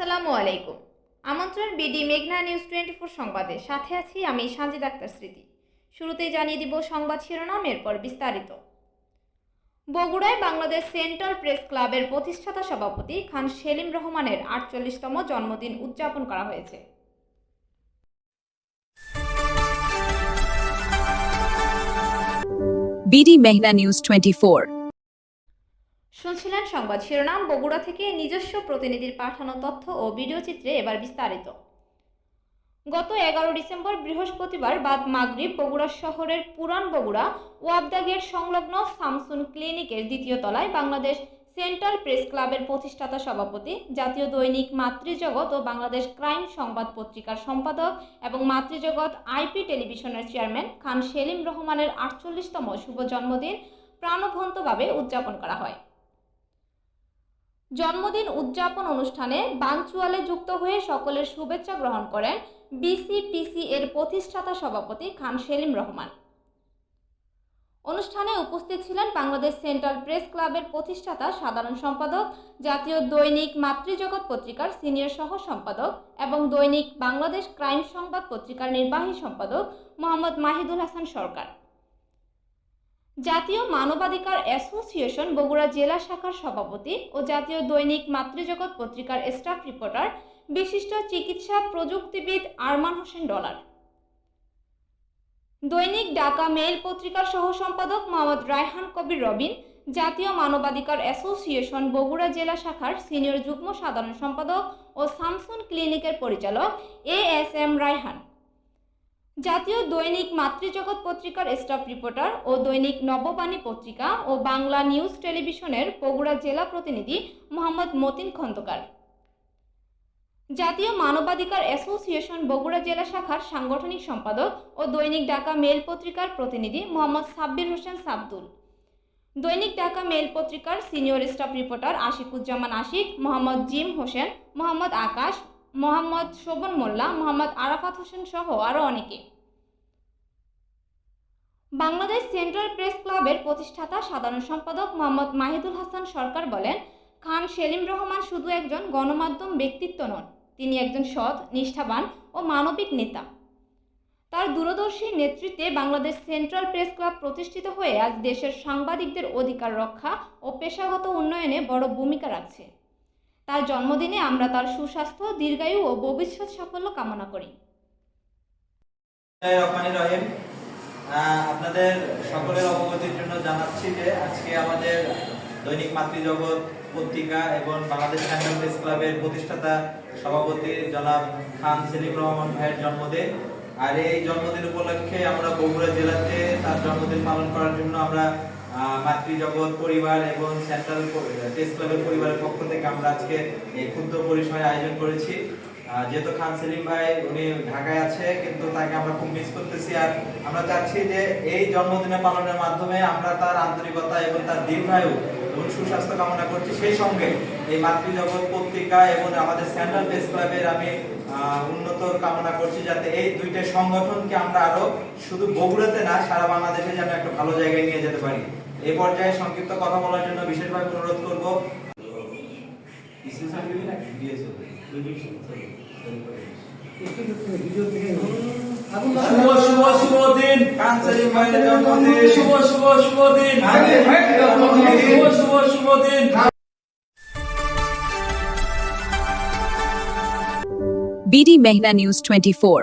আসসালামু আলাইকুম। আমন্ত্রণ বিডি মেঘনা নিউজ টোয়েন্টি ফোর সংবাদে। সাথে আছি আমি সানজিদ আক্তার স্মৃতি। শুরুতেই জানিয়ে দিব সংবাদ শিরোনাম, এরপর বিস্তারিত। বগুড়ায় বাংলাদেশ সেন্ট্রাল প্রেস ক্লাবের প্রতিষ্ঠাতা সভাপতি খান সেলিম রহমানের আটচল্লিশতম জন্মদিন উদযাপন করা হয়েছে। বিডি মেঘনা নিউজ টোয়েন্টি শুনছিলেন সংবাদ শিরোনাম, বগুড়া থেকে নিজস্ব প্রতিনিধির পাঠানো তথ্য ও ভিডিও চিত্রে এবার বিস্তারিত। গত এগারো ডিসেম্বর বৃহস্পতিবার বাদ মাগরিব, বগুড়া শহরের পুরান বগুড়া ওয়াবদা গেট সংলগ্ন সামসুন ক্লিনিকের দ্বিতীয় তলায় বাংলাদেশ সেন্ট্রাল প্রেস ক্লাবের প্রতিষ্ঠাতা সভাপতি, জাতীয় দৈনিক মাতৃজগৎ ও বাংলাদেশ ক্রাইম সংবাদ পত্রিকার সম্পাদক এবং মাতৃজগৎ আইপি টেলিভিশনের চেয়ারম্যান খান সেলিম রহমানের আটচল্লিশতম শুভ জন্মদিন প্রাণবন্তভাবে উদযাপন করা হয়। জন্মদিন উদযাপন অনুষ্ঠানে বানচুয়ালে যুক্ত হয়ে সকলের শুভেচ্ছা গ্রহণ করেন বিসিপিসি এর প্রতিষ্ঠাতা সভাপতি খান সেলিম রহমান। অনুষ্ঠানে উপস্থিত ছিলেন বাংলাদেশ সেন্ট্রাল প্রেস ক্লাবের প্রতিষ্ঠাতা সাধারণ সম্পাদক, জাতীয় দৈনিক মাতৃজগৎ পত্রিকার সিনিয়র সহ সম্পাদক এবং দৈনিক বাংলাদেশ ক্রাইম সংবাদ পত্রিকার নির্বাহী সম্পাদক মোহাম্মদ মাহিদুল হাসান সরকার। জাতীয় মানবাধিকার অ্যাসোসিয়েশন বগুড়া জেলা শাখার সভাপতি ও জাতীয় দৈনিক মাতৃজগৎ পত্রিকার স্টাফ রিপোর্টার, বিশিষ্ট চিকিৎসা প্রযুক্তিবিদ আরমান হোসেন ডলার। দৈনিক ঢাকা মেইল পত্রিকার সহ সম্পাদক মোহাম্মদ রায়হান কবির রবিন, জাতীয় মানবাধিকার অ্যাসোসিয়েশন বগুড়া জেলা শাখার সিনিয়র যুগ্ম সাধারণ সম্পাদক ও সামসুন ক্লিনিকের পরিচালক এ এস এম রায়হান। জাতীয় দৈনিক মাতৃজগৎ পত্রিকার স্টাফ রিপোর্টার ও দৈনিক নববাণী পত্রিকা ও বাংলা নিউজ টেলিভিশনের বগুড়া জেলা প্রতিনিধি মোহাম্মদ মতিন খন্দকার। জাতীয় মানবাধিকার অ্যাসোসিয়েশন বগুড়া জেলা শাখার সাংগঠনিক সম্পাদক ও দৈনিক ঢাকা মেল পত্রিকার প্রতিনিধি মোহাম্মদ সাব্বির হোসেন সাবদুল। দৈনিক ঢাকা মেল পত্রিকার senior staff reporter Ashikuzzaman Ashik, Mohammad Jim Hossain, Mohammad Akash Mohammad Shovon Molla, Mohammad Arafat Hossain সহ আরও অনেকে। বাংলাদেশ সেন্ট্রাল প্রেস ক্লাবের প্রতিষ্ঠাতা, সাধারণ সম্পাদক মোহাম্মদ মাহিদুল হাসান সরকার বলেন, খান সেলিম রহমান শুধু একজন গণমাধ্যম ব্যক্তিত্ব নন, তিনি একজন সৎ, নিষ্ঠাবান ও মানবিক নেতা। তার দূরদর্শী নেতৃত্বে বাংলাদেশ সেন্ট্রাল প্রেস ক্লাব প্রতিষ্ঠিত হয়ে আজ দেশের সাংবাদিকদের অধিকার রক্ষা ও পেশাগত উন্নয়নে বড় ভূমিকা রাখছে। তার জন্মদিনে আমরা তার সুস্বাস্থ্য, দীর্ঘায়ু ও ভবিষ্যৎ সাফল্য কামনা করি। আপনাদের সকলের অবগতির জন্য জানাচ্ছি যে আজকে আমাদের দৈনিক মাতৃজগৎ পত্রিকা এবং বাংলাদেশ সেন্ট্রাল প্রেস ক্লাবের প্রতিষ্ঠাতা সভাপতি জনাব খান সেলিম রহমান ভাইয়ের জন্মদিন। আর এই জন্মদিন উপলক্ষে আমরা বগুড়া জেলাতে তার জন্মদিন পালন করার জন্য আমরা মাতৃজগৎ পরিবার এবং সেন্ট্রাল প্রেস ক্লাবের পরিবারের পক্ষ থেকে আমরা আজকে এই ক্ষুদ্র পরিসরে আয়োজন করেছি। যেহেতু খান সেলিম ভাই, উনি ঢাকায় আছে, কিন্তু তাকে আমরা খুব মিস করতেছি। আর আমরা চাচ্ছি যে এই জন্মদিনে পালনের মাধ্যমে আমরা তার আন্তরিকতা এবং তার দীর্ঘায়ু এবং সুস্বাস্থ্য কামনা করছি। সেই সঙ্গে এই মাতৃজগৎ পত্রিকা এবং আমাদের সেন্ট্রাল প্রেস ক্লাবের আমি উন্নত কামনা করছি যাতে এই দুইটা সংগঠনকে আমরা আরও শুধু বগুড়াতে না সারা বাংলাদেশে যেন একটা ভালো জায়গায় নিয়ে যেতে পারি। এই পর্যায়ে সংক্ষিপ্ত কথা বলার জন্য বিশেষভাবে অনুরোধ করব। শুভ শুভ শুভ দিন। শুভ শুভ শুভ দিন। শুভ শুভ শুভ দিন। বিডি মেঘনা নিউজ টোয়েন্টি ফোর